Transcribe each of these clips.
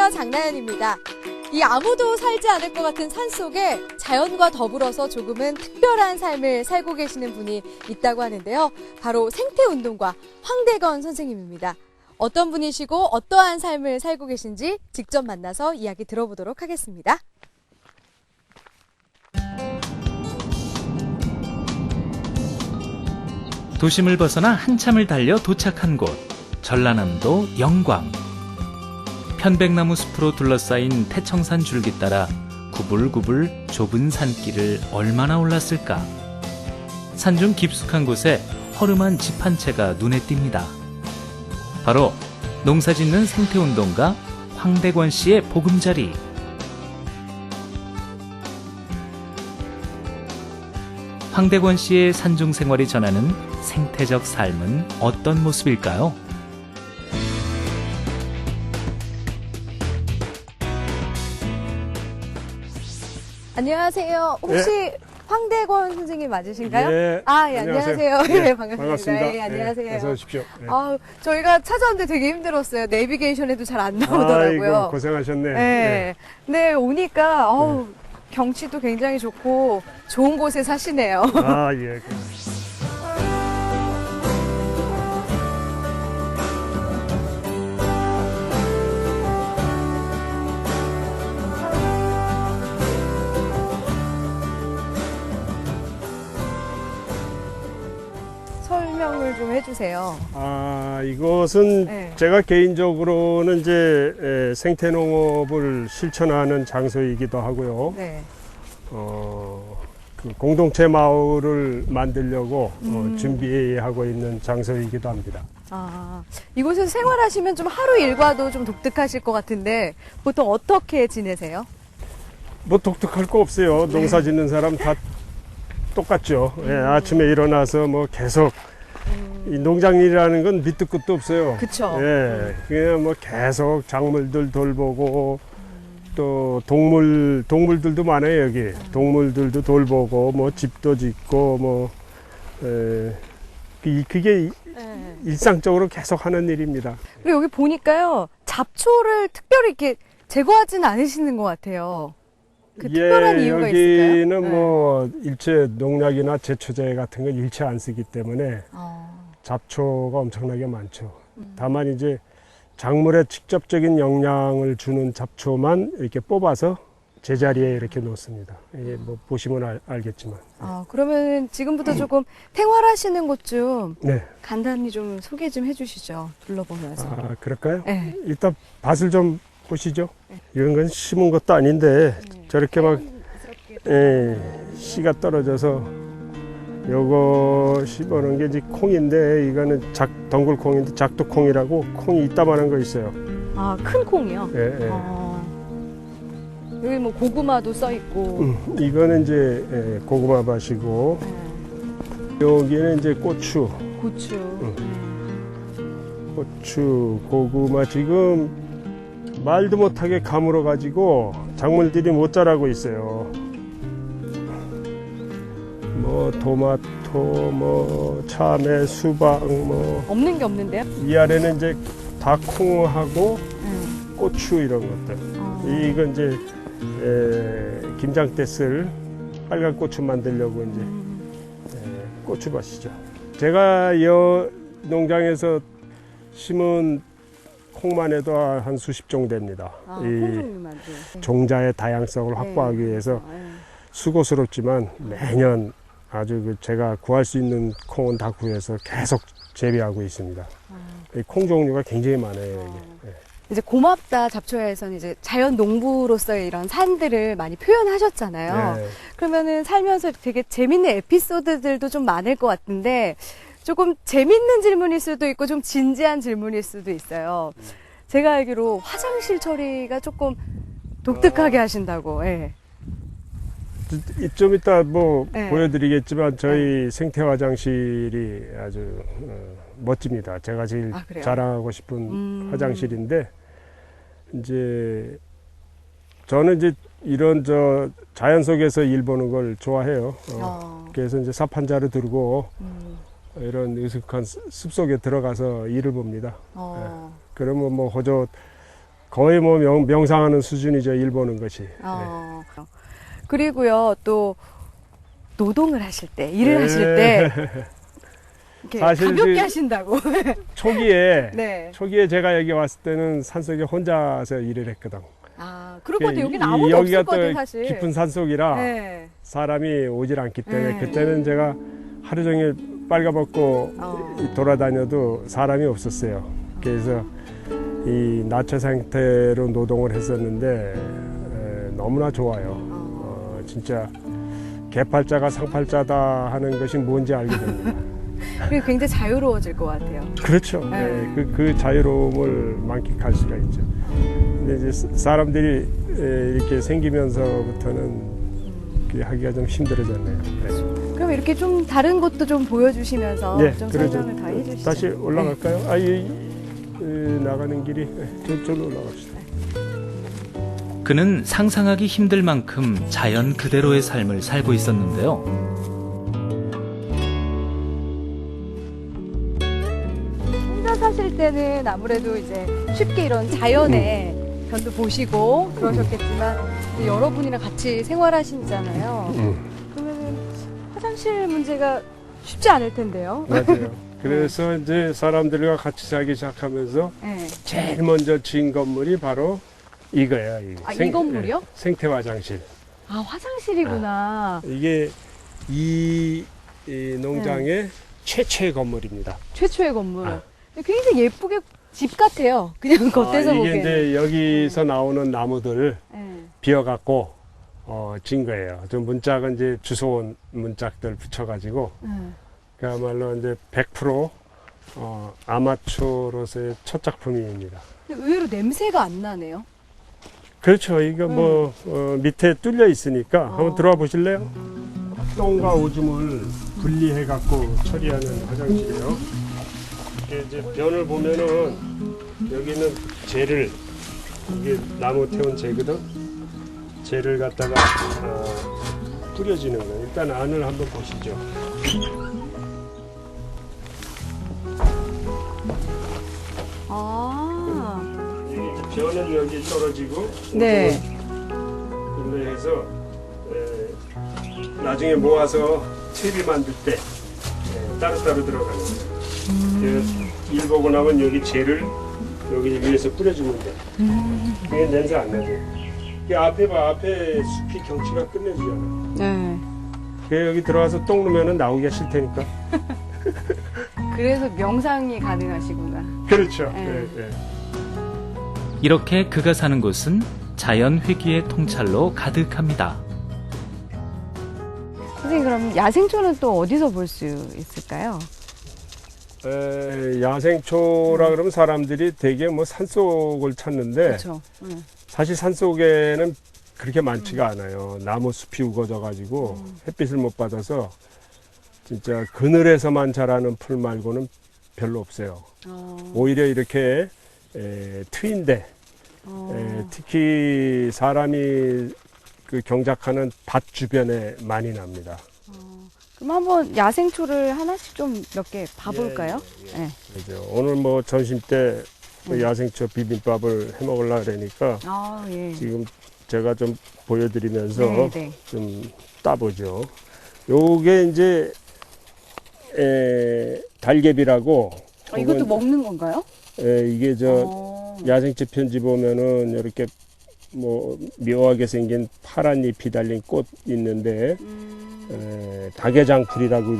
안녕하세요. 장나연입니다. 이 아무도 살지 않을 것 같은 산 속에 자연과 더불어서 조금은 특별한 삶을 살고 계시는 분이 있다고 하는데요. 바로 생태운동가 황대건 선생님입니다. 어떤 분이시고 어떠한 삶을 살고 계신지 직접 만나서 이야기 들어보도록 하겠습니다. 도심을 벗어나 한참을 달려 도착한 곳 전라남도 영광 편백나무 숲으로 둘러싸인 태청산 줄기 따라 구불구불 좁은 산길을 얼마나 올랐을까? 산중 깊숙한 곳에 허름한 집 한 채가 눈에 띕니다. 바로 농사짓는 생태운동가 황대권 씨의 보금자리. 황대권 씨의 산중 생활이 전하는 생태적 삶은 어떤 모습일까요? 안녕하세요. 혹시 황대건 선생님 맞으신가요? 예, 아, 예, 안녕하세요. 안녕하세요. 예, 예, 반갑습니다. 예, 안녕하세요. 어서 오십시오. 예. 아, 저희가 찾아오는데 되게 힘들었어요. 내비게이션에도 잘 안 나오더라고요. 아이고, 고생하셨네. 네. 근데 오니까 어우, 경치도 굉장히 좋고 좋은 곳에 사시네요. 예. 아, 예. 좀 해주세요. 아, 이것은 네. 제가 개인적으로는 이제 에, 생태농업을 실천하는 장소이기도 하고요. 네. 어, 그 공동체 마을을 만들려고 음. 어, 준비하고 있는 장소이기도 합니다. 아, 이곳에서 생활하시면 좀 하루 일과도 좀 독특하실 것 같은데 보통 어떻게 지내세요? 뭐 독특할 거 없어요. 네. 농사 짓는 사람 다 똑같죠. 예, 음. 아침에 일어나서 뭐 계속 이 농장 일이라는 건 밑도 끝도 없어요. 그쵸. 예, 그냥 뭐 계속 작물들 돌보고 또 동물 동물들도 많아요 여기. 동물들도 돌보고 뭐 집도 짓고 뭐 에, 그- 그게 이- 네. 일상적으로 계속 하는 일입니다. 그리고 여기 보니까요 잡초를 특별히 이렇게 제거하지는 않으시는 것 같아요. 그 특별한 이유가 있을까요? 여기는 네. 뭐 일체 농약이나 제초제 같은 건 일체 안 쓰기 때문에 어, 잡초가 엄청나게 많죠. 음. 다만 이제 작물에 직접적인 영향을 주는 잡초만 이렇게 뽑아서 제자리에 이렇게 놓습니다. 이게 뭐 보시면 알, 알겠지만. 아, 그러면 지금부터 조금 생활하시는 곳 좀 네. 간단히 좀 소개 좀 해주시죠. 둘러보면서. 아, 그럴까요? 네. 일단 밭을 좀 보시죠. 이런 건 심은 것도 아닌데 저렇게 막 예, 씨가 떨어져서 요거 심어놓은 게 이제 콩인데 이거는 작 덩굴 콩인데 작두 콩이라고 콩이 이따만한 거 있어요. 아, 큰 콩이요? 예, 예. 어, 여기 뭐 고구마도 써 있고. 음, 이거는 이제 예, 고구마 밭이고 네. 여기는 이제 고추, 고추. 고추, 고구마 지금 말도 못하게 가물어 가지고 작물들이 못 자라고 있어요. 뭐 토마토, 뭐 참외, 수박, 뭐이 없는 게 없는데요? 아래는 이제 다 콩하고 네. 고추 이런 것들. 어. 이건 이제 에, 김장 때 쓸 빨간 고추 만들려고 이제 음. 에, 고추밭이죠. 제가 여 농장에서 심은 콩만 해도 한 수십 종 됩니다. 아, 이. 네. 종자의 다양성을 확보하기 위해서 네. 수고스럽지만 매년 아주 그 제가 구할 수 있는 콩은 다 구해서 계속 재배하고 있습니다. 아. 이콩 종류가 굉장히 많아요. 이게. 예. 이제 고맙다 잡초에서는 이제 자연 농부로서의 이런 산들을 많이 표현하셨잖아요. 네. 그러면은 살면서 되게 재밌는 에피소드들도 좀 많을 것 같은데 조금 재밌는 질문일 수도 있고 좀 진지한 질문일 수도 있어요. 제가 알기로 화장실 처리가 조금 독특하게 하신다고. 예. 좀 이따 뭐 네. 보여드리겠지만 저희 생태 화장실이 아주 어, 멋집니다. 제가 제일 아? 자랑하고 싶은 음. 화장실인데 이제 저는 이제 이런 저 자연 속에서 일 보는 걸 좋아해요. 어, 어. 그래서 이제 사판자루 들고 음. 이런 으슥한 습- 숲속에 들어가서 일을 봅니다. 어. 그러면 뭐 호조 거의 뭐 명, 명상하는 수준이죠. 일 보는 것이. 어. 그리고요, 또 노동을 하실 때, 일을 네. 하실 때 이렇게 사실 가볍게 그- 하신다고. 초기에 네. 초기에 제가 여기 왔을 때는 산속에 혼자서 일을 했거든. 아, 그럴 것 같아요. 여기는 이- 아무도 여기가 없을 것 같아요, 또 사실. 깊은 산속이라 네. 사람이 오질 않기 때문에 네. 그때는 제가 하루 종일 빨가벗고 어. 돌아다녀도 사람이 없었어요. 그래서 이 나처 상태로 노동을 했었는데 에, 너무나 좋아요. 어, 진짜 개팔자가 상팔자다 하는 것이 뭔지 알게 됩니다. 그리고 굉장히 자유로워질 것 같아요. 그렇죠. 네. 네, 그, 그 자유로움을 만끽할 수가 있죠. 근데 이제 사- 사람들이 에, 이렇게 생기면서부터는 그게 하기가 좀 힘들어졌네요. 네. 그럼 이렇게 좀 다른 것도 좀 보여주시면서 네, 좀. 설명을 더 해주시죠. 다시 올라갈까요? 아, 이, 이, 나가는 길이 네, 저, 저로 올라갑시다. 그는 상상하기 힘들 만큼 자연 그대로의 삶을 살고 있었는데요. 혼자 사실 때는 아무래도 이제 쉽게 이런 자연의 변도 보시고 그러셨겠지만 이제 여러분이랑 같이 생활하시잖아요. 음, 그러면은 화장실 문제가 쉽지 않을 텐데요. 맞아요. 그래서 이제 사람들과 같이 살기 시작하면서 네. 제일 먼저 지은 건물이 바로 이거예요. 이, 아, 이 건물이요? 네, 생태 화장실. 아 화장실이구나. 이게 이, 이 농장의 최초의 건물입니다. 최초의 건물. 아. 굉장히 예쁘게 집 같아요. 그냥 겉에서 아, 이게 보기에는. 이제 여기서 나오는 나무들을 네. 비어갖고 어, 진 거예요. 좀 문짝은 이제 주소온 문짝들 붙여가지고 네. 그야말로 이제 100% 어, 아마추어로서의 첫 작품입니다. 근데 의외로 냄새가 안 나네요. 그렇죠. 이거 뭐 어, 밑에 뚫려 있으니까 어. 한번 들어와 보실래요? 똥과 오줌을 분리해 갖고 처리하는 화장실이에요. 이게 이제 변을 보면은 여기는 재를 이게 나무 태운 재거든. 재를 갖다가 어, 뿌려지는 거예요. 일단 안을 한번 보시죠. 아. 변은 여기 떨어지고 네. 이걸 해서 에, 나중에 모아서 틀을 만들 때 에, 따로따로 들어가는 거예요. 그일 보고 나면 여기 재를 여기 위에서 뿌려주면 돼. 그게 냄새 안 나죠. 이 앞에 봐 앞에 숲이 경치가 끝내주잖아. 네. 그 여기 들어가서 똥 누면은 나오기가 싫다니까. 그래서 명상이 가능하시구나. 그렇죠. 네. 네, 네. 이렇게 그가 사는 곳은 자연 회귀의 통찰로 가득합니다. 선생님 그럼 야생초는 또 어디서 볼 수 있을까요? 에, 야생초라 그러면 사람들이 되게 뭐 산속을 찾는데 그렇죠. 네. 사실 산속에는 그렇게 많지가 않아요. 나무 숲이 우거져 가지고 햇빛을 못 받아서 진짜 그늘에서만 자라는 풀 말고는 별로 없어요. 어, 오히려 이렇게 에, 트인데 어. 에, 특히 사람이 그 경작하는 밭 주변에 많이 납니다. 그럼 한번 야생초를 하나씩 좀 몇 개 봐볼까요? 예, 예, 예. 네. 그죠. 오늘 뭐 점심 때그 네. 야생초 비빔밥을 해 먹으려 그러니까 아 예. 지금 제가 좀 보여드리면서 네, 네. 좀 따보죠. 요게 이제 에, 달개비라고 아, 이것도 먹는 건가요? 에, 이게 저 어. 야생채 편지 보면은 이렇게 뭐 묘하게 생긴 파란 잎이 달린 꽃 있는데 음, 에, 닭의장풀이라고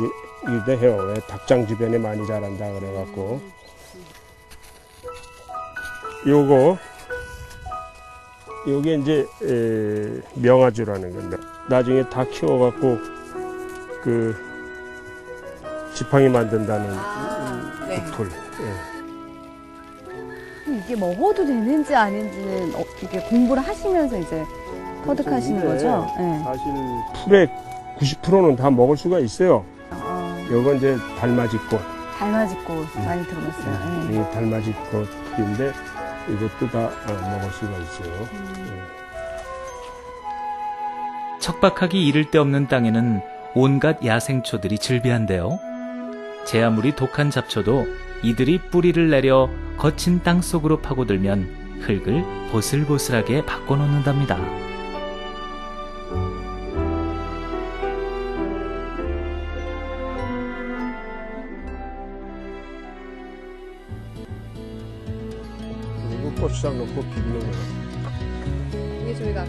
이기도 해요. 왜 닭장 주변에 많이 자란다 그래갖고 요거 요게 이제 에, 명아주라는 건데 나중에 다 키워갖고 그 지팡이 만든다는 아, 네. 그 풀. 예. 이게 먹어도 되는지 아닌지는 어, 이게 공부를 하시면서 이제 터득하시는 근데 거죠? 네. 사실 풀의 90%는 다 먹을 수가 있어요. 어, 요건 이제 달맞이꽃. 달맞이꽃 많이 들어봤어요. 네. 이 달맞이꽃 풀인데 이것도 다 어, 먹을 수가 있어요. 음. 척박하기 이를 데 없는 땅에는 온갖 야생초들이 즐비한데요. 제 아무리 독한 잡초도 이들이 뿌리를 내려 거친 땅 속으로 파고들면 흙을 보슬보슬하게 바꿔놓는답니다. 그리고 고추장 넣고 비비는 거예요. 이게 저희가.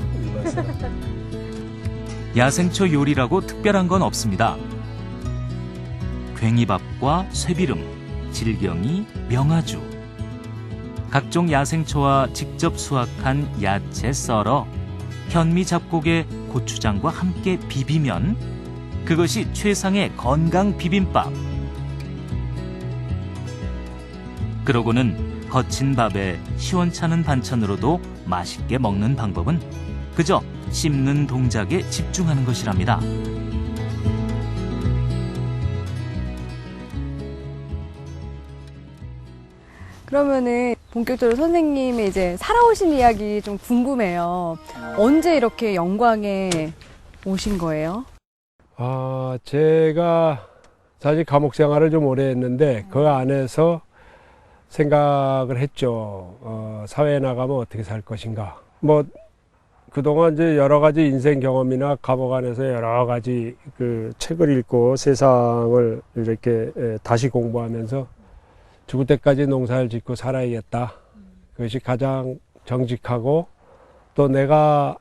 야생초 요리라고 특별한 건 없습니다. 괭이밥 과 쇠비름, 질경이, 명아주, 각종 야생초와 직접 수확한 야채 썰어 현미 잡곡에 고추장과 함께 비비면 그것이 최상의 건강 비빔밥. 그러고는 거친 밥에 시원찮은 반찬으로도 맛있게 먹는 방법은 그저 씹는 동작에 집중하는 것이랍니다. 그러면은 본격적으로 선생님의 이제 살아오신 이야기 좀 궁금해요. 언제 이렇게 영광에 오신 거예요? 아, 제가 사실 감옥 생활을 좀 오래 했는데 그 안에서 생각을 했죠. 어, 사회에 나가면 어떻게 살 것인가. 뭐 그동안 이제 여러 가지 인생 경험이나 감옥 안에서 여러 가지 그 책을 읽고 세상을 이렇게 에, 다시 공부하면서 죽을 때까지 농사를 짓고 살아야겠다. 그것이 가장 정직하고 또 내가